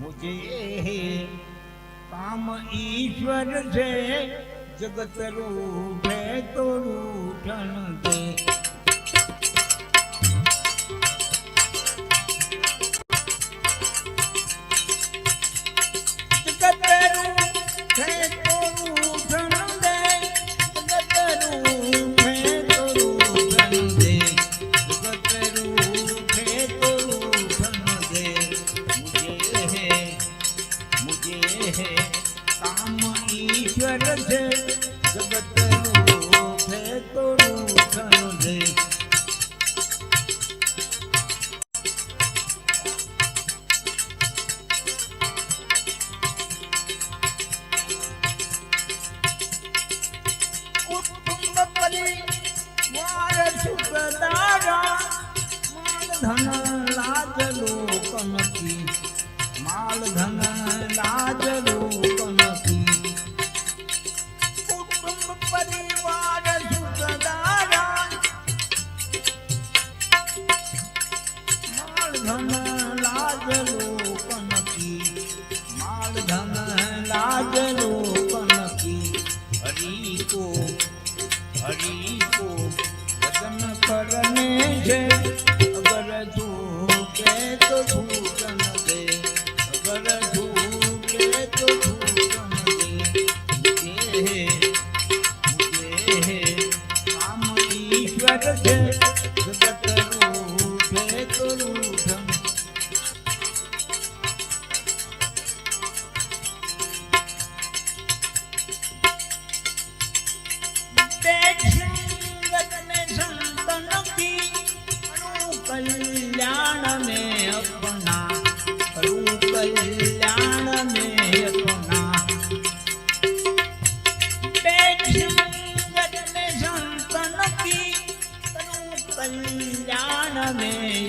મુજે કામ ઈશ્વર છે જગત રૂપે તો રૂઠણ દે. નથી. માલ ધન લાજ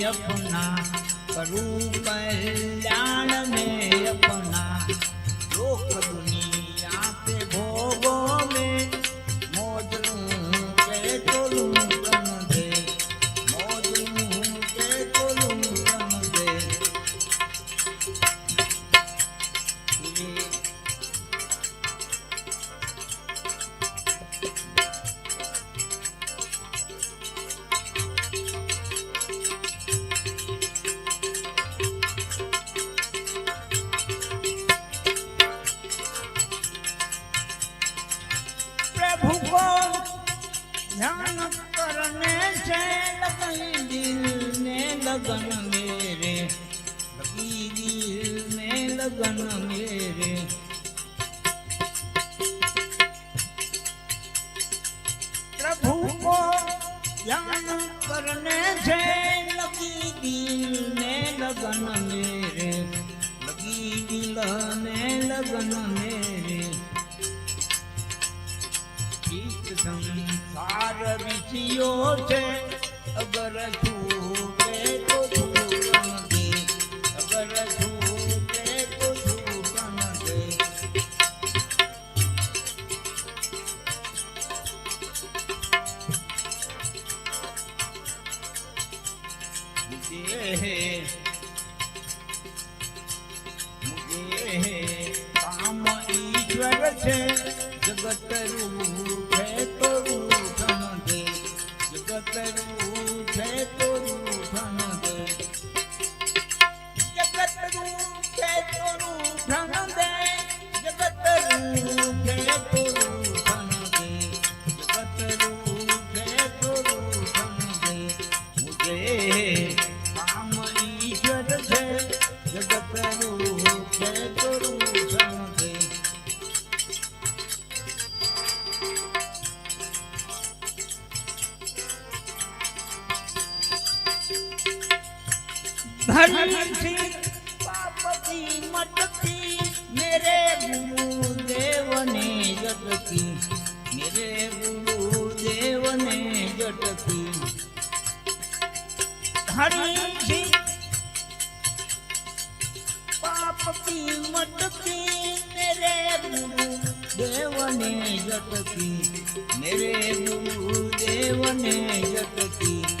में अपना करू कल्याण में अपना लोक ભૂગોળ ધ્યાન કરને છે લગન દિલ ને લગન મેરે? લગી દિલ ને લગન મેરે. પ્રભુ કો ધ્યાન કરને છે લગી દિલ લગન મેરે? લગી દિલ ને લગન મેરે. સંસાર વિષયો છે અગર છૂટે તો છૂટણ દે અગર છૂટે તો છૂટણ દે મુજે મુજે જગત રૂઠે धरती पापती मटकी मेरे गुरुदेव ने जटकी मेरे गुरुदेव ने जटकी धरती पाप की मटकी मेरे गुरुदेव ने जटकी मेरे गुरुदेव ने जटकी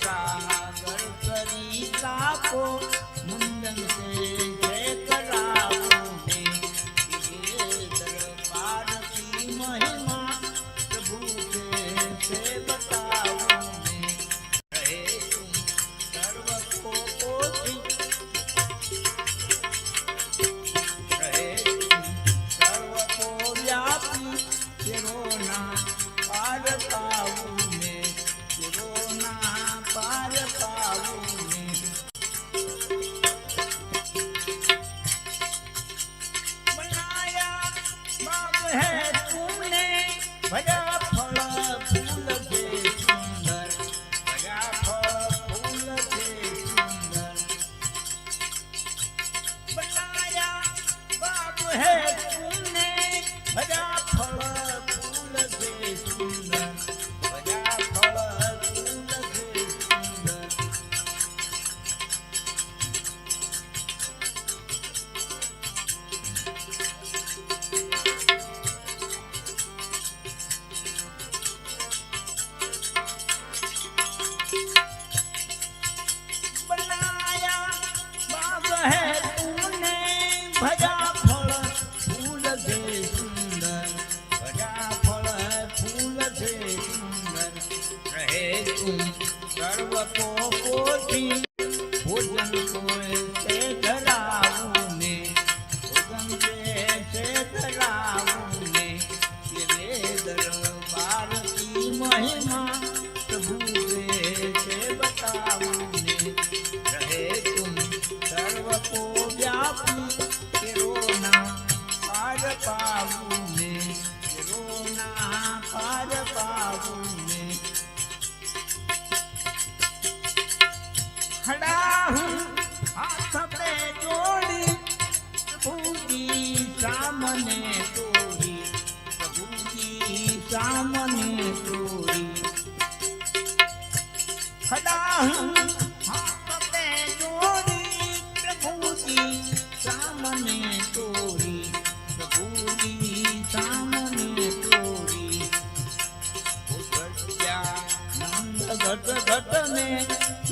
સાગર કરી કાપો भजा Yahoo.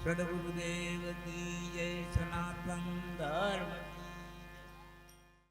સદગુરુદેવ કી જય સનાતન ધર્મ